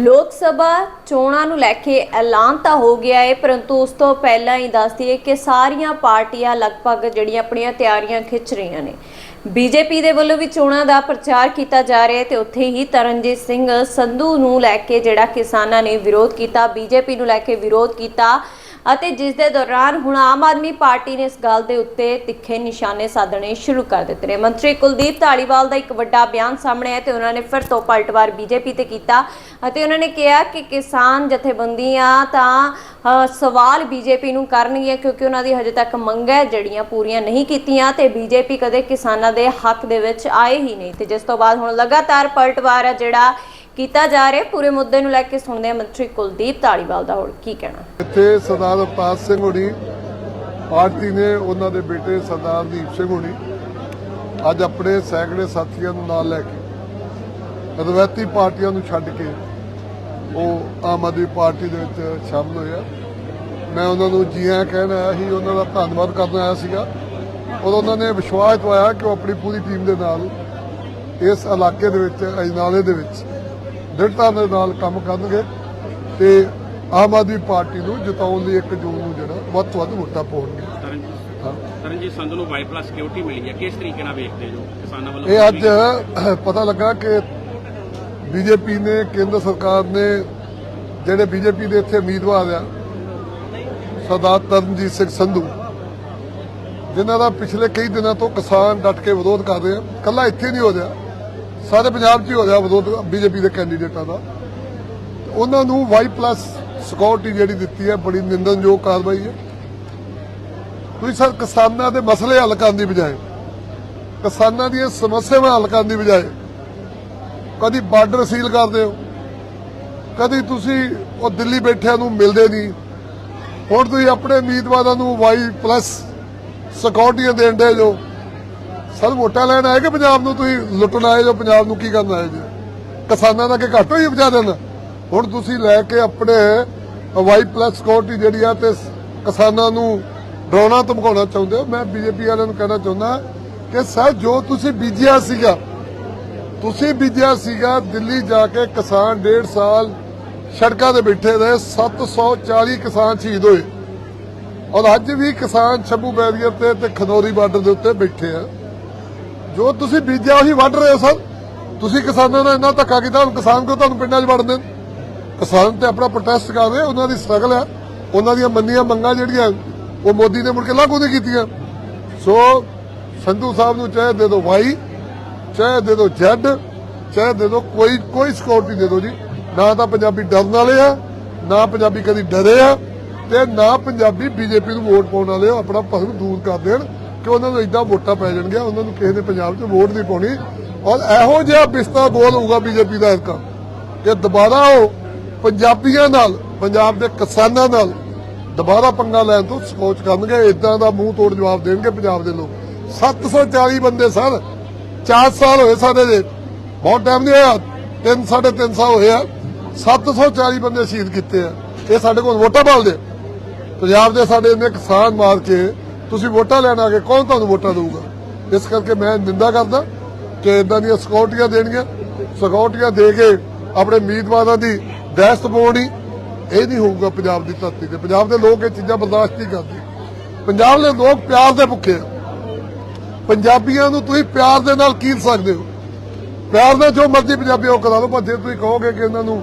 ਲੋਕ ਸਭਾ ਚੋਣਾਂ ਨੂੰ ਲੈ ਕੇ ਐਲਾਨ ਤਾਂ ਹੋ ਗਿਆ ਹੈ ਪਰੰਤੂ ਉਸ ਤੋਂ ਪਹਿਲਾਂ ਹੀ ਦੱਸ ਦਈਏ ਕਿ ਸਾਰੀਆਂ ਪਾਰਟੀਆਂ ਲਗਭਗ ਜਿਹੜੀਆਂ ਆਪਣੀਆਂ ਤਿਆਰੀਆਂ ਖਿੱਚ ਰਹੀਆਂ ਨੇ। ਬੀਜੇਪੀ ਦੇ ਵੱਲੋਂ ਵੀ ਚੋਣਾਂ ਦਾ ਪ੍ਰਚਾਰ ਕੀਤਾ ਜਾ ਰਿਹਾ ਹੈ ਤੇ ਉੱਥੇ ਹੀ ਤਰਨਜੀਤ ਸਿੰਘ ਸੰਧੂ ਨੂੰ ਲੈ ਕੇ ਜਿਹੜਾ ਕਿਸਾਨਾਂ ਨੇ ਵਿਰੋਧ ਕੀਤਾ, ਬੀਜੇਪੀ ਨੂੰ ਲੈ ਕੇ ਵਿਰੋਧ ਕੀਤਾ। ਅਤੇ ਜਿਸ ਦੇ ਦੌਰਾਨ ਹੁਣ ਆਮ ਆਦਮੀ ਪਾਰਟੀ ਨੇ ਇਸ ਗੱਲ ਦੇ ਉੱਤੇ ਤਿੱਖੇ ਨਿਸ਼ਾਨੇ ਸਾਧਣੇ ਸ਼ੁਰੂ ਕਰ ਦਿੱਤੇ ਨੇ। ਮੰਤਰੀ ਕੁਲਦੀਪ ਧਾਲੀਵਾਲ ਦਾ ਇੱਕ ਵੱਡਾ ਬਿਆਨ ਸਾਹਮਣੇ ਆਇਆ ਤੇ ਉਹਨਾਂ ਨੇ ਫਿਰ ਤੋਂ ਪਲਟਵਾਰ ਬੀਜੇਪੀ ਤੇ ਕੀਤਾ ਅਤੇ ਉਹਨਾਂ ਨੇ ਕਿਹਾ ਕਿ ਕਿਸਾਨ ਜਥੇਬੰਦੀਆਂ ਤਾਂ ਅ, ਸਵਾਲ ਬੀਜੇਪੀ ਨੂੰ ਕਰਨਗੀਆਂ ਕਿਉਂਕਿ ਉਹਨਾਂ ਦੀ ਹਜੇ ਤੱਕ ਮੰਗਾਂ ਜਿਹੜੀਆਂ ਪੂਰੀਆਂ ਨਹੀਂ ਕੀਤੀਆਂ ਤੇ ਬੀਜੇਪੀ ਕਦੇ ਕਿਸਾਨਾਂ ਦੇ ਹੱਕ ਦੇ ਵਿੱਚ ਆਏ ਹੀ ਨਹੀਂ ਤੇ ਜਿਸ ਤੋਂ ਬਾਅਦ ਹੁਣ ਲਗਾਤਾਰ ਪਲਟਵਾਰ ਆ ਜਿਹੜਾ ਕੀਤਾ ਜਾ ਰਿਹਾ ਪੂਰੇ ਮੁੱਦੇ ਨੂੰ ਲੈ ਕੇ ਸੁਣਦੇ ਹਾਂ ਮੰਤਰੀ ਕੁਲਦੀਪ ਧਾਲੀਵਾਲ ਦਾ ਹੋਰ ਕੀ ਕਹਿਣਾ। ਇੱਥੇ ਸਰਦਾਰ ਅਵਤਾਰ ਸਿੰਘ ਹੋਣੀ ਪਾਰਟੀ ਨੇ ਉਹਨਾਂ ਦੇ ਬੇਟੇ ਸਰਦਾਰ ਦੀਪ ਸਿੰਘ ਹੋਣੀ ਅੱਜ ਆਪਣੇ ਸੈਂਕੜੇ ਸਾਥੀਆਂ ਨੂੰ ਨਾਲ ਲੈ ਕੇ ਰਵਾਇਤੀ ਪਾਰਟੀਆਂ ਨੂੰ ਛੱਡ ਕੇ ਉਹ ਆਮ ਆਦਮੀ ਪਾਰਟੀ ਦੇ ਵਿੱਚ ਸ਼ਾਮਲ ਹੋਇਆ ਮੈਂ ਉਹਨਾਂ ਨੂੰ ਜੀਆਂ ਕਹਿਣ ਆਇਆ ਸੀ, ਉਹਨਾਂ ਦਾ ਧੰਨਵਾਦ ਕਰਨ ਆਇਆ ਸੀਗਾ। ਔਰ ਉਹਨਾਂ ਨੇ ਵਿਸ਼ਵਾਸ ਦਵਾਇਆ ਕਿ ਉਹ ਆਪਣੀ ਪੂਰੀ ਟੀਮ ਦੇ ਨਾਲ ਇਸ ਇਲਾਕੇ ਦੇ ਵਿੱਚ, ਅਜਨਾਲੇ ਦੇ ਵਿੱਚ ਦ੍ਰਿੜਤਾ ਦੇ ਨਾਲ ਕੰਮ ਕਰਨਗੇ ਤੇ ਆਮ ਆਦਮੀ ਪਾਰਟੀ ਨੂੰ ਜਿਤਾਉਣ ਲਈ 1 ਜੂਨ ਨੂੰ ਜਿਹੜਾ ਵੱਧ ਤੋਂ ਵੱਧ ਵੋਟਾਂ ਪਾਉਣਗੇ। ਤਰਨਜੀਤ ਹਾਂ। ਤਰਨਜੀਤ ਸੰਧੂ ਨੂੰ ਵਾਈ ਪਲੱਸ ਸਿਕਿਉਰਿਟੀ ਮਿਲੀ ਹੈ। ਕਿਸ ਤਰੀਕੇ ਨਾਲ ਵੇਖਦੇ ਜੋ ਕਿਸਾਨਾਂ ਵੱਲੋਂ ਇਹ ਅੱਜ ਪਤਾ ਲੱਗਾ ਕਿ ਬੀਜੇਪੀ ਨੇ ਕੇਂਦਰ ਸਰਕਾਰ ਨੇ ਜਿਹੜੇ ਬੀਜੇਪੀ ਦੇ ਇੱਥੇ ਉਮੀਦਵਾਰ ਆ ਸਰਦਾਰ ਤਰਨਜੀਤ ਸਿੰਘ ਸੰਧੂ ਜਿਨ੍ਹਾਂ ਦਾ ਪਿਛਲੇ ਕਈ ਦਿਨਾਂ ਤੋਂ ਕਿਸਾਨ ਡਟ ਕੇ ਵਿਰੋਧ ਕਰ ਰਹੇ ਆ ਕੱਲਾ ਇੱਥੇ ਨਹੀਂ ਹੋ ਰਿਹਾ। ਸਾਰੇ ਪੰਜਾਬ 'ਚ ਹੀ ਹੋ ਰਿਹਾ ਵਿਰੋਧ ਬੀਜੇਪੀ ਦੇ ਕੈਂਡੀਡੇਟਾਂ ਦਾ। ਉਹਨਾਂ ਨੂੰ ਵਾਈ ਪਲੱਸ ਸਿਕਿਉਰਿਟੀ ਜਿਹੜੀ ਦਿੱਤੀ ਹੈ, ਬੜੀ ਨਿੰਦਨਯੋਗ ਕਾਰਵਾਈ ਹੈ। ਤੁਸੀਂ ਸਰ ਕਿਸਾਨਾਂ ਦੇ ਮਸਲੇ ਹੱਲ ਕਰਨ ਦੀ ਬਜਾਏ, ਕਿਸਾਨਾਂ ਦੀਆਂ ਸਮੱਸਿਆਵਾਂ ਹੱਲ ਕਰਨ ਦੀ ਬਜਾਏ ਕਦੀ ਬਾਰਡਰ ਸੀਲ ਕਰਦੇ ਹੋ, ਕਦੀ ਤੁਸੀਂ ਉਹ ਦਿੱਲੀ ਬੈਠਿਆਂ ਨੂੰ ਮਿਲਦੇ ਨਹੀਂ। ਹੁਣ ਤੁਸੀਂ ਆਪਣੇ ਉਮੀਦਵਾਰਾਂ ਨੂੰ ਵਾਈ ਪਲੱਸ ਸਿਕਿਉਰਿਟੀਆਂ ਦੇਣ ਦੇ ਜੋ ਸਰ ਵੋਟਾਂ ਲੈਣ ਆਏ ਕਿ ਪੰਜਾਬ ਨੂੰ ਤੁਸੀਂ ਲੁੱਟਣ ਆਏ ਜੋ ਪੰਜਾਬ ਨੂੰ ਕੀ ਕਰਨ ਆਏ ਜੀ? ਕਿਸਾਨਾਂ ਦਾ ਕਿ ਘੱਟ ਹੋਈ ਵਿਚਾਰਿਆਂ ਦਾ ਹੁਣ ਤੁਸੀਂ ਲੈ ਕੇ ਆਪਣੇ ਵਾਈ ਪਲੱਸ ਸਿਕਿਉਰਿਟੀ ਜਿਹੜੀ ਆ ਤੇ ਕਿਸਾਨਾਂ ਨੂੰ ਡਰਾਉਣਾ ਧਮਕਾਉਣਾ ਚਾਹੁੰਦੇ ਹੋ। ਮੈਂ ਬੀਜੇਪੀ ਵਾਲਿਆਂ ਨੂੰ ਕਹਿਣਾ ਚਾਹੁੰਦਾ ਕਿ ਸਰ, ਜੋ ਤੁਸੀਂ ਬੀਜਿਆ ਸੀਗਾ, ਤੁਸੀਂ ਬੀਜਿਆ ਸੀਗਾ, ਦਿੱਲੀ ਜਾ ਕੇ ਕਿਸਾਨ ਡੇਢ ਸਾਲ ਸੜਕਾਂ ਤੇ ਬੈਠੇ ਰਹੇ 740 ਕਿਸਾਨ ਸ਼ਹੀਦ ਹੋਏ। ਔਰ ਅੱਜ ਵੀ ਕਿਸਾਨ ਸ਼ੰਭੂ ਬੈਰੀਅਰ ਤੇ ਤੇ ਖਨੌਰੀ ਬਾਰਡਰ ਦੇ ਉੱਤੇ ਬੈਠੇ ਆ। ਜੋ ਤੁਸੀਂ ਬੀਜਿਆ ਉਹੀ ਵੱਢ ਰਹੇ ਹੋ ਸਰ। ਤੁਸੀਂ ਕਿਸਾਨਾਂ ਨਾਲ ਇੰਨਾ ਧੱਕਾ ਕੀਤਾ, ਹੁਣ ਕਿਸਾਨ ਕਿਉਂ ਤੁਹਾਨੂੰ ਪਿੰਡਾਂ 'ਚ ਵੜਦੇ ਨੇ ਕਿਸਾਨ ਤੇ ਆਪਣਾ ਪ੍ਰੋਟੈਸਟ ਕਰ ਰਹੇ, ਉਹਨਾਂ ਦੀ ਸਟਰਗਲ ਹੈ। ਉਹਨਾਂ ਦੀਆਂ ਮੰਨੀਆਂ ਮੰਗਾਂ ਜਿਹੜੀਆਂ, ਉਹ ਮੋਦੀ ਨੇ ਮੁੜ ਕੇ ਲਾਗੂ ਨਹੀਂ ਕੀਤੀਆਂ। ਸੋ ਸੰਧੂ ਸਾਹਿਬ ਨੂੰ ਚਾਹੇ ਦੇ ਦਿਓ ਵਾਈ, ਚਾਹੇ ਦੇ ਦਿਓ ਜੈਡ, ਚਾਹੇ ਦੇ ਦਿਓ ਕੋਈ ਕੋਈ ਸਿਕਿਉਰਿਟੀ ਦੇ ਦਿਓ ਜੀ। ਨਾ ਤਾਂ ਪੰਜਾਬੀ ਡਰਨ ਵਾਲੇ ਆ, ਨਾ ਪੰਜਾਬੀ ਕਦੀ ਡਰੇ ਆ, ਤੇ ਨਾ ਪੰਜਾਬੀ ਬੀਜੇਪੀ ਨੂੰ ਵੋਟ ਪਾਉਣ ਵਾਲੇ ਆ ਆਪਣਾ ਭਰਮ ਦੂਰ ਕਰ ਦੇਣ। ਕਿ ਉਹਨਾਂ ਨੂੰ ਇਦਾਂ ਵੋਟਾਂ ਪੈ ਜਾਣਗੀਆਂ, ਉਹਨਾਂ ਨੂੰ ਕਿਸੇ ਨੇ ਪੰਜਾਬ 'ਚ ਵੋਟ ਨਹੀਂ ਪਾਉਣੀ। ਔਰ ਇਹੋ ਜਿਹਾ ਬਿਸਤਾ ਬੋਲ ਹੋਊਗਾ ਬੀਜੇਪੀ ਦਾ ਇਸਕਾ ਕਿ ਦੁਬਾਰਾ ਉਹ ਪੰਜਾਬੀਆਂ ਨਾਲ, ਪੰਜਾਬ ਦੇ ਕਿਸਾਨਾਂ ਨਾਲ ਦੁਬਾਰਾ ਪੰਗਾ ਲੈਣ ਤੋਂ ਸੋਚ ਕਰਨਗੇ ਇਦਾਂ ਦਾ ਮੂੰਹ ਤੋੜ ਜਵਾਬ ਦੇਣਗੇ ਪੰਜਾਬ ਦੇ ਲੋਕ। 740 ਬੰਦੇ ਸਰ 4 ਸਾਲ ਹੋਏ ਸਾਡੇ ਦੇ। ਬਹੁਤ ਟਾਈਮ ਨਹੀਂ ਹੋਇਆ। 3 3.5 ਸਾਲ ਹੋਏ ਆ। 740 ਬੰਦੇ ਸ਼ਹੀਦ ਕੀਤੇ ਆ। ਇਹ ਸਾਡੇ ਕੋਲ ਵੋਟਾਂ ਪਾਲਦੇ ਪੰਜਾਬ ਦੇ ਸਾਡੇ ਇੰਨੇ ਕਿਸਾਨ ਮਾਰ ਕੇ ਤੁਸੀਂ ਵੋਟਾਂ ਲੈਣ ਆ ਕੇ ਕੌਣ ਤੁਹਾਨੂੰ ਵੋਟਾਂ ਦੇਊਗਾ? ਇਸ ਕਰਕੇ ਮੈਂ ਨਿੰਦਾ ਕਰਦਾ ਕਿ ਇਦਾਂ ਦੀਆਂ ਸਿਕਿਉਰਟੀਆਂ ਦੇਣੀਆਂ ਸਿਕਿਉਰਟੀਆਂ ਦੇ ਕੇ ਆਪਣੇ ਉਮੀਦਵਾਰਾਂ ਦੀ ਦਹਿਸ਼ਤ ਪਾਉਣੀ ਇਹ ਨਹੀਂ ਹੋਊਗਾ ਪੰਜਾਬ ਦੀ ਧਰਤੀ ਤੇ। ਪੰਜਾਬ ਦੇ ਲੋਕ ਇਹ ਚੀਜ਼ਾਂ ਬਰਦਾਸ਼ਤ ਨਹੀਂ ਕਰਦੇ। ਪੰਜਾਬ ਦੇ ਲੋਕ ਪਿਆਰ ਦੇ ਭੁੱਖੇ ਆ। ਪੰਜਾਬੀਆਂ ਨੂੰ ਤੁਸੀਂ ਪਿਆਰ ਦੇ ਨਾਲ ਕੀਲ ਸਕਦੇ ਹੋ। ਪਿਆਰ ਨਾਲ ਜੋ ਮਰਜ਼ੀ ਪੰਜਾਬੀ ਉਹ ਕਰਾ ਲਓ, ਪਰ ਜੇ ਤੁਸੀਂ ਕਹੋਗੇ ਕਿ ਇਹਨਾਂ ਨੂੰ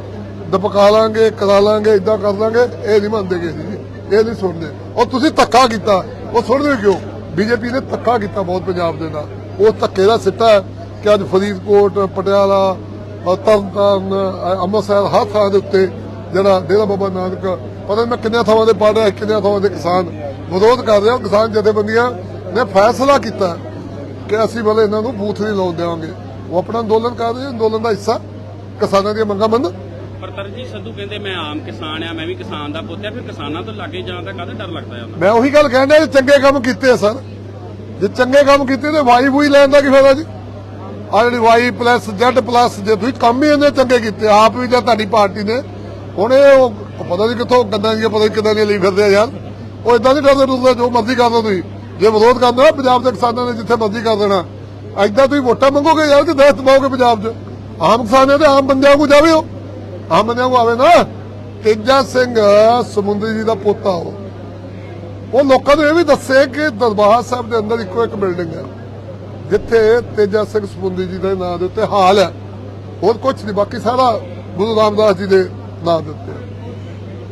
ਦਪਕਾ ਲਾਂਗੇ, ਕਰਾ ਲਾਂਗੇ ਇਦਾਂ ਕਰ ਲਾਂਗੇ, ਇਹ ਨਹੀਂ ਮੰਨਦੇ ਗੇ ਇਹ ਨਹੀਂ ਸੁਣਦੇ। ਔਰ ਤੁਸੀਂ ਧੱਕਾ ਕੀਤਾ। ਉਹ ਸੁਣਦੇ ਕਿਉਂ? ਬੀਜੇਪੀ ਨੇ ਧੱਕਾ ਕੀਤਾ ਬਹੁਤ ਪੰਜਾਬ ਦੇ ਨਾਲ। ਉਹ ਧੱਕੇ ਦਾ ਸਿੱਟਾ ਕਿ ਅੱਜ ਫਰੀਦਕੋਟ, ਪਟਿਆਲਾ ਤਰਨਤਾਰਨ ਅੰਮ੍ਰਿਤਸਰ, ਹਰ ਥਾਂ ਦੇ ਉੱਤੇ ਜਿਹੜਾ ਡੇਰਾ ਬਾਬਾ ਨਾਨਕ, ਪਤਾ ਮੈਂ ਕਿੰਨੇ ਥਾਵਾਂ ਦੇ ਪੜ੍ਹ ਰਿਹਾ ਕਿੰਨੇ ਥਾਵਾਂ ਦੇ ਕਿਸਾਨ ਵਿਰੋਧ ਕਰ ਰਹੇ, ਕਿਸਾਨ ਜਥੇਬੰਦੀਆਂ ਨੇ ਫੈਸਲਾ ਕੀਤਾ ਕਿ ਅਸੀਂ ਬਲੇ ਇਹਨਾਂ ਨੂੰ ਬੂਥ ਨਹੀਂ ਲਾਉਣ ਦੇਵਾਂਗੇ। ਉਹ ਆਪਣਾ ਅੰਦੋਲਨ ਕਰ ਰਹੇ ਅੰਦੋਲਨ ਦਾ ਹਿੱਸਾ ਕਿਸਾਨਾਂ ਦੀਆਂ ਮੰਗਾਂ ਮੰਨ ਪਰ ਤਰਨਜੀਤ ਸੰਧੂ ਕਹਿੰਦੇ ਮੈਂ ਆਮ ਕਿਸਾਨ ਆ, ਮੈਂ ਵੀ ਕਿਸਾਨ ਦਾ ਪੁੱਤ ਆ, ਫਿਰ ਕਿਸਾਨਾਂ ਤੋਂ ਲਾਗੇ ਜਾਣ ਦਾ ਕਾਹਦਾ ਡਰ ਲੱਗਦਾ ਆ? ਮੈਂ ਉਹੀ ਗੱਲ ਕਹਿੰਦਾ ਜੇ, ਚੰਗੇ ਕੰਮ ਕੀਤੇ ਆ ਸਰ। ਜੇ ਚੰਗੇ ਕੰਮ ਕੀਤੇ ਤੇ ਵਾਈ ਬੂਈ ਲੈਣ ਦਾ ਕੀ ਫਾਇਦਾ ਜੀ? ਆ ਜਿਹੜੀ ਵਾਈ ਪਲੱਸ ਜ਼ੈਡ ਪਲੱਸ ਜੇ ਤੁਸੀਂ ਕੰਮ ਹੀ ਇਹਨੇ ਚੰਗੇ ਕੀਤੇ, ਆਪ ਵੀ ਜਾਂ ਤੁਹਾਡੀ ਪਾਰਟੀ ਨੇ। ਹੁਣ ਇਹ ਉਹ ਪਤਾ ਨਹੀਂ ਕਿੱਥੋਂ ਗੰਨਾਂ ਦੀਆਂ, ਪਤਾ ਨਹੀਂ ਕਿੱਦਾਂ ਦੀਆਂ ਲਈ ਫਿਰਦੇ ਆ ਯਾਰ। ਉਹ ਇਦਾਂ ਨਹੀਂ ਡਰਦੇ ਡਰਦੇ ਜੋ ਮਰਜ਼ੀ ਕਰਦੇ ਲਓ ਤੁਸੀਂ। ਜੇ ਵਿਰੋਧ ਕਰਨਾ ਪੰਜਾਬ ਦੇ ਕਿਸਾਨਾਂ ਨੇ ਜਿੱਥੇ ਮਰਜ਼ੀ ਕਰ ਦੇਣਾ। ਐਦਾਂ ਤੁਸੀਂ ਵੋਟਾਂ ਮੰਗੋਗੇ ਯਾਰ, ਕਿ ਦਹਿਸ਼ਤ ਪਾਓਗੇ ਪੰਜਾਬ 'ਚ? ਆਮ ਕਿਸਾਨ ਤੇ ਆਮ ਬੰਦਿਆਂ ਨੂੰ ਜਾਵੇ ਉਹ। ਆਮਨੇ ਉਹ ਆਵੇ ਨਾ। ਤੇਜਾ ਸਿੰਘ ਸਮੁੰਦਰੀ ਜੀ ਦਾ ਪੋਤਾ ਉਹ। ਉਹ ਲੋਕਾਂ ਨੂੰ ਇਹ ਵੀ ਦੱਸੇ ਕਿ ਦਰਬਾਰ ਸਾਹਿਬ ਦੇ ਅੰਦਰ ਇੱਕੋ ਇੱਕ ਬਿਲਡਿੰਗ ਹੈ ਜਿੱਥੇ ਤੇਜਾ ਸਿੰਘ ਸਮੁੰਦਰੀ ਜੀ ਦੇ ਨਾਂ ਦੇ ਉੱਤੇ ਹਾਲ ਹੈ। ਹੋਰ ਕੁਝ ਨਹੀਂ ਬਾਕੀ ਸਾਰਾ ਗੁਰੂ ਰਾਮਦਾਸ ਜੀ ਦੇ ਨਾਂ ਦੇ ਉੱਤੇ।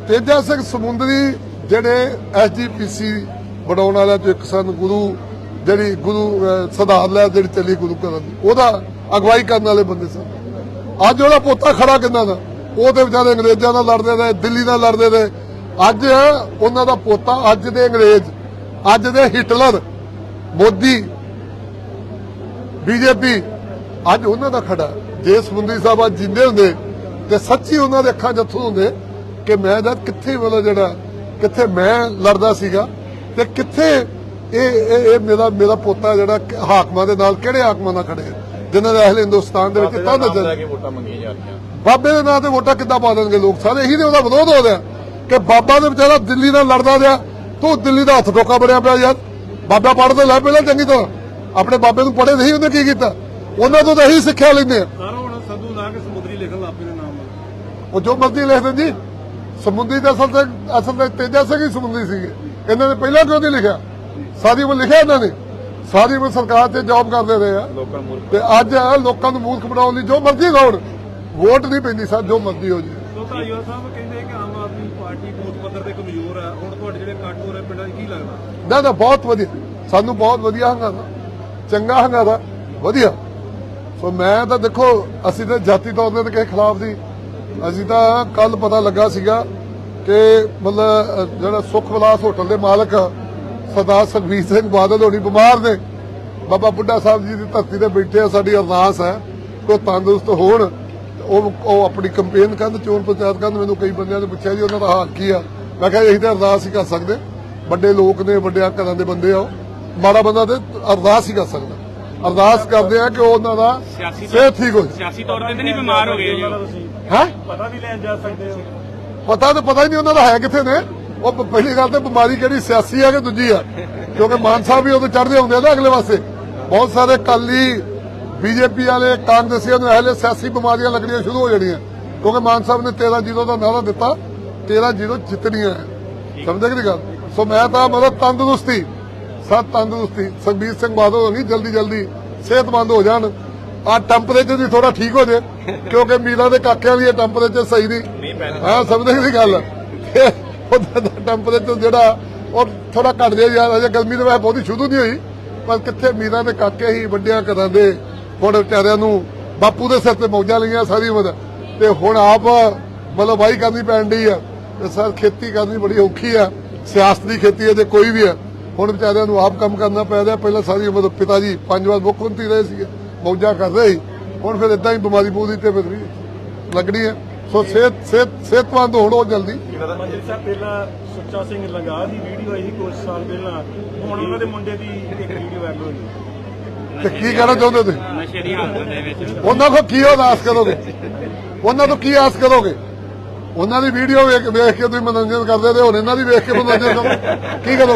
ਤੇਜਾ ਸਿੰਘ ਸਮੁੰਦਰੀ ਜਿਹੜੇ ਐਸਜੀਪੀਸੀ ਬਣਾਉਣ ਵਾਲਿਆਂ ਚੋਂ ਇੱਕ ਸਨ ਗੁਰੂ ਜਿਹੜੀ ਗੁਰੂ ਅਹ, ਸਦਾਰ ਲੈ ਜਿਹੜੀ ਚੱਲੀ ਗੁਰੂ ਘਰਾਂ ਦੀ ਉਹਦਾ ਅਗਵਾਈ ਕਰਨ ਵਾਲੇ ਬੰਦੇ ਸਨ। ਅੱਜ ਉਹਦਾ ਪੋਤਾ ਖੜਾ ਕਿੰਨਾ ਦਾ? ਉਹ ਤੇ ਵਿਚਾਰੇ ਅੰਗਰੇਜ਼ਾਂ ਨਾਲ ਲੜਦੇ ਰਹੇ, ਦਿੱਲੀ ਨਾਲ ਲੜਦੇ ਰਹੇ। ਅੱਜ ਉਹਨਾਂ ਦਾ ਪੋਤਾ, ਅੱਜ ਦੇ ਅੰਗਰੇਜ਼, ਅੱਜ ਦੇ ਹਿਟਲਰ, ਮੋਦੀ, ਬੀਜੇਪੀ, ਅੱਜ ਉਹਨਾਂ ਦਾ ਖੜਾ। ਜੇ ਸਮੁੰਦਰੀ ਸਾਹਿਬ ਅੱਜ ਜਿੰਦੇ ਹੁੰਦੇ ਤੇ ਸੱਚੀ ਉਹਨਾਂ ਦੇ ਅੱਖਾਂ ਜੱਥੂ ਹੁੰਦੇ ਕਿ ਮੈਂ ਜਦ ਕਿੱਥੇ ਵਾਲਾ ਜਿਹੜਾ, ਕਿੱਥੇ ਮੈਂ ਲੜਦਾ ਸੀਗਾ ਤੇ ਕਿੱਥੇ ਇਹ ਇਹ ਮੇਰਾ ਮੇਰਾ ਪੋਤਾ ਜਿਹੜਾ ਹਾਕਮਾਂ ਦੇ ਨਾਲ ਕਿਹੜੇ ਹਾਕਮਾਂ ਨਾਲ ਖੜੇ ਜਿਨ੍ਹਾਂ ਦੇ ਅਹਲ ਹਿੰਦੁਸਤਾਨ ਦੇ ਵਿੱਚ ਤਾਂ ਨਜ਼ਰ ਲੈ ਕੇ ਵੋਟਾਂ ਮੰਗੀਆਂ ਜਾ ਰਹੀਆਂ। ਬਾਬੇ ਦੇ ਨਾਂ ਤੇ ਵੋਟਾਂ ਕਿੱਦਾਂ ਪਾ ਦੇਣਗੇ ਲੋਕ? ਸਾਰੇ ਇਹੀ ਤੇ ਉਹਦਾ ਵਿਰੋਧ ਹੋ ਰਿਹਾ ਕਿ ਬਾਬਾ ਦੇ ਵਿਚਾਰਾ ਦਿੱਲੀ ਨਾਲ ਲੜਦਾ ਰਿਹਾ ਤੂੰ ਦਿੱਲੀ ਦਾ ਹੱਥ ਟੋਕਾ ਬਣਿਆ ਪਿਆ ਯਾਰ। ਬਾਬਾ ਪੜ੍ਹਦੇ ਲੈ ਪਹਿਲਾਂ ਚੰਗੀ ਤਰ੍ਹਾਂ। ਆਪਣੇ ਬਾਬੇ ਨੂੰ ਪੜ੍ਹੇ ਨਹੀਂ ਉਹਨੇ ਕੀ ਕੀਤਾ? ਉਹਨਾਂ ਤੋਂ ਤਾਂ ਇਹੀ ਸਿੱਖਿਆ ਲੈਂਦੇ ਆ। ਸਾਰਾ ਹੁਣ ਸੰਧੂ ਲਾ ਕੇ ਸਮੁੰਦਰੀ ਲਿਖਣ ਲੱਗ ਪਏ ਨੇ ਨਾਮ ਉਹ ਜੋ ਮਰਜ਼ੀ ਲਿਖ ਦੇਣ ਜੀ। ਸਮੁੰਦਰੀ ਦਾ ਅਸਲ ਤੇ ਅਸਲ ਤੇ ਤੇਜਾ ਸਿੰਘ ਹੀ ਸਮੁੰਦਰੀ ਸੀਗੇ। ਇਹਨਾਂ ਨੇ ਪਹਿਲਾਂ ਕਿਉਂ ਨਹੀਂ ਲਿਖਿਆ? ਸਾਰੀ ਉਮਰ ਲਿਖਿਆ ਇਹਨਾਂ ਨੇ? ਸਾਰੀ ਉਮਰ ਸਰਕਾਰ ਤੇ ਜੌਬ ਕਰਦੇ ਰਹੇ ਆ। ਲੋਕਾਂ ਨੂੰ ਤੇ ਅੱਜ ਲੋਕਾਂ ਨੂੰ ਮੂਰਖ ਬਣਾਉਣ ਲਈ ਜੋ ਮਰਜ਼ੀ ਲਾਉਣ ਵੋਟ ਨਹੀਂ ਪੈਂਦੀ ਸਰ ਜੋ ਮਰਜ਼ੀ ਹੋ ਜੇ ਸੋ ਧਾਰੀਵਾਲ ਸਾਹਿਬ ਕਹਿੰਦੇ ਕਿ ਆਮ ਆਦਮੀ ਪਾਰਟੀ ਬੂਥ ਪੱਧਰ ਤੇ ਕਮਜ਼ੋਰ ਹੈ ਹੁਣ ਤੁਹਾਡੇ ਜਿਹੜੇ ਕੱਟ ਹੋ ਰਹੇ ਪਿੰਡਾਂ 'ਚ ਕੀ ਲੱਗਦਾ? ਨਾ ਨਾ ਬਹੁਤ ਵਧੀਆ। ਸਾਨੂੰ ਬਹੁਤ ਵਧੀਆ ਹੰਗਾਰਾ ਚੰਗਾ ਹੰਗਾਰਾ ਵਧੀਆ। ਸੋ ਮੈਂ ਤਾਂ ਦੇਖੋ ਅਸੀਂ ਤਾਂ ਜਾਤੀ ਤੌਰ ਤੇ ਤਾਂ ਕਿਸੇ ਖਿਲਾਫ ਸੀ। ਅਸੀਂ ਤਾਂ ਕੱਲ ਪਤਾ ਲੱਗਾ ਸੀਗਾ ਕਿ ਮਤਲਬ ਜਿਹੜਾ ਸੁਖ ਵਿਲਾਸ ਹੋਟਲ ਦੇ ਮਾਲਕ ਸਰਦਾਰ ਸੁਖਬੀਰ ਸਿੰਘ ਬਾਦਲ ਹੋਣੀ ਬਿਮਾਰ ਨੇ। ਬਾਬਾ ਬੁੱਢਾ ਸਾਹਿਬ ਜੀ ਦੀ ਧਰਤੀ ਤੇ ਬੈਠੇ ਆ ਸਾਡੀ ਅਰਦਾਸ ਹੈ ਕਿ ਉਹ ਤੰਦਰੁਸਤ ਹੋਣ। ਉਹ ਉਹ ਆਪਣੀ ਕੰਪੇਨ ਕਰਨ ਚੋਣ ਪ੍ਰਚਾਰ ਕਰਨ ਮੈਨੂੰ ਕਈ ਬੰਦਿਆਂ ਨੇ ਪੁੱਛਿਆ ਜੀ ਉਹਨਾਂ ਦਾ ਹਾਲ ਕੀ ਆ? ਮੈਂ ਕਿਹਾ ਅਸੀਂ ਤਾਂ ਅਰਦਾਸ ਹੀ ਕਰ ਸਕਦੇ। ਵੱਡੇ ਲੋਕ ਨੇ ਵੱਡਿਆਂ ਘਰਾਂ ਦੇ ਬੰਦੇ ਆ ਉਹ। ਮਾੜਾ ਬੰਦਾ ਤੇ ਅਰਦਾਸ ਹੀ ਕਰ ਸਕਦਾ। ਅਰਦਾਸ ਕਰਦੇ ਆ ਕਿ ਉਹਨਾਂ ਦਾ ਸਿਆਸੀ ਸਿਹਤ ਠੀਕ ਹੋ ਜਾਏ ਸਿਆਸੀ ਤੌਰ ਤੇ ਨਹੀਂ ਬਿਮਾਰ ਹੋ ਗਏ ਜੀ ਹੈ? ਪਤਾ ਵੀ ਲੈਣ ਜਾ ਸਕਦੇ ਹੋ। ਪਤਾ ਤਾਂ ਪਤਾ ਹੀ ਨਹੀਂ ਉਹਨਾਂ ਦਾ ਹੈ ਕਿੱਥੇ ਨੇ। ਉਹ ਪਹਿਲੀ ਗੱਲ ਤੇ ਬਿਮਾਰੀ ਕਿਹੜੀ ਸਿਆਸੀ ਆ ਕਿ ਦੂਜੀ ਆ? ਕਿਉਂਕਿ ਮਾਨ ਸਾਹਿਬ ਵੀ ਉਦੋਂ ਚੜ੍ਹਦੇ ਹੁੰਦੇ ਆ ਨਾ ਅਗਲੇ ਪਾਸੇ। ਬਹੁਤ ਸਾਰੇ ਕਾਲੀ ਬੀਜੇਪੀ ਵਾਲੇ ਕਾਂਗਰਸੀਆਂ ਨੂੰ ਇਹਲੇ ਸਿਆਸੀ ਬਿਮਾਰੀਆਂ ਲੱਗਣੀਆਂ ਸ਼ੁਰੂ ਹੋ ਜਾਣੀਆਂ। ਕਿਉਂਕਿ ਮਾਨ ਸਾਹਿਬ ਨੇ 13 ਜ਼ੀਰੋ ਦਾ ਨਾਰਾ ਦਿੱਤਾ। 13 ਜ਼ੀਰੋ ਜਿੱਤਣੀਆਂ ਹੈ ਸਮਝਦੇ ਕਿ ਗੱਲ? ਸੋ ਮੈਂ ਤਾਂ ਮਤਲਬ ਤੰਦਰੁਸਤੀ ਸਤ ਤੰਦਰੁਸਤੀ। ਸੁਖਬੀਰ ਸਿੰਘ ਬਾਦਲ ਨਹੀਂ ਜਲਦੀ ਜਲਦੀ ਸਿਹਤਮੰਦ ਹੋ ਜਾਣ। ਆ ਟੈਂਪਰੇਚਰ ਵੀ ਥੋੜਾ ਠੀਕ ਹੋ ਜੇ ਕਿਉਂਕਿ ਮੀਰਾਂ ਦੇ ਕਾਕਿਆਂ ਦੀ ਇਹ ਟੈਂਪਰੇਚਰ ਸਹੀ ਨਹੀਂ। ਹਾਂ ਸਮਝਦੇ ਕਿ ਗੱਲ? ਉਹਦਾ ਟੈਂਪਰੇਚਰ ਜਿਹੜਾ ਉਹ ਥੋੜਾ ਘਟ ਜੇ ਯਾਰ ਅਜੇ ਗਰਮੀ ਦੇ ਵਿੱਚ ਬਹੁਤੀ ਸ਼ੁਰੂ ਨਹੀਂ ਹੋਈ, ਪਰ ਕਿੱਥੇ ਮੀਰਾਂ ਦੇ ਕਾਕੇ ਹੀ ਵੱਡਿਆਂ ਘਰਾਂ ਦੇ ਹੁਣ ਵਿਚਾਰਿਆਂ ਨੂੰ ਬਾਪੂ ਦੇ ਸਿਰ ਤੇ ਮੌਜਾਂ ਲਈਆਂ ਸਾਰੀ ਉਮਰ। ਤੇ ਹੁਣ ਆਪ ਮਤਲਬ ਵਾਹੀ ਕਰਨੀ ਪੈਣ ਡਈ ਆ। ਤੇ ਸਰ, ਖੇਤੀ ਕਰਨੀ ਬੜੀ ਔਖੀ ਆ। ਸਿਆਸਤ ਦੀ ਖੇਤੀ ਹੈ ਜੇ ਕੋਈ ਵੀ ਆ। ਹੁਣ ਵਿਚਾਰਿਆਂ ਨੂੰ ਆਪ ਕੰਮ ਕਰਨਾ ਪੈ ਰਿਹਾ। ਪਹਿਲਾਂ ਸਾਰੀ ਉਮਰ ਪਿਤਾ ਜੀ ਪੰਜ ਵਾਰ ਮੁੱਖ ਮੰਤਰੀ ਰਹੇ ਸੀਗੇ, ਮੌਜਾਂ ਕਰ ਰਹੇ ਸੀ। ਹੁਣ ਫਿਰ ਇਦਾਂ ਹੀ ਬਿਮਾਰੀ ਪੂਰੀ ਤੇ ਫਿਰ ਵੀ ਲੱਗਣੀ ਹੈ ਸੋ ਸਿਹਤ ਸਿਹਤ ਸਿਹਤਮੰਦ ਹੋਣ ਜਲਦੀ। ਮੰਤਰੀ ਸਾਹਿਬ ਪਹਿਲਾਂ ਸੁੱਚਾ ਸਿੰਘ ਲੰਗਾ ਦੀ ਵੀਡੀਓ ਆਈ ਸੀ ਕੁਝ ਸਾਲ ਪਹਿਲਾਂ। ਹੁਣ ਉਹਨਾਂ ਦੇ ਮੁੰਡੇ ਦੀ ਇੱਕ ਵੀਡੀਓ ਵਾਇਰਲ ਹੋਈ ਤੇ ਕੀ ਕਹਿਣਾ ਚਾਹੁੰਦੇ ਤੁਸੀਂ? ਨਸ਼ੇ ਦੀ ਹਾਲਤ ਦੇ ਵਿੱਚ ਉਹਨਾਂ ਕੋਲ ਕੀ ਆਸ ਕਰੋਗੇ? ਉਹਨਾਂ ਤੋਂ ਕੀ ਆਸ ਕਰੋਗੇ? ਉਹਨਾਂ ਦੀ ਵੀਡੀਓ ਵੇਖ ਵੇਖ ਕੇ ਤੁਸੀਂ ਮਨੋਰੰਜਨ ਕਰਦੇ ਤੇ ਹੁਣ ਇਹਨਾਂ ਦੀ ਵੇਖ ਕੇ ਮਨੋਰੰਜਨ ਕਰੋ। ਕੀ ਕਰੋ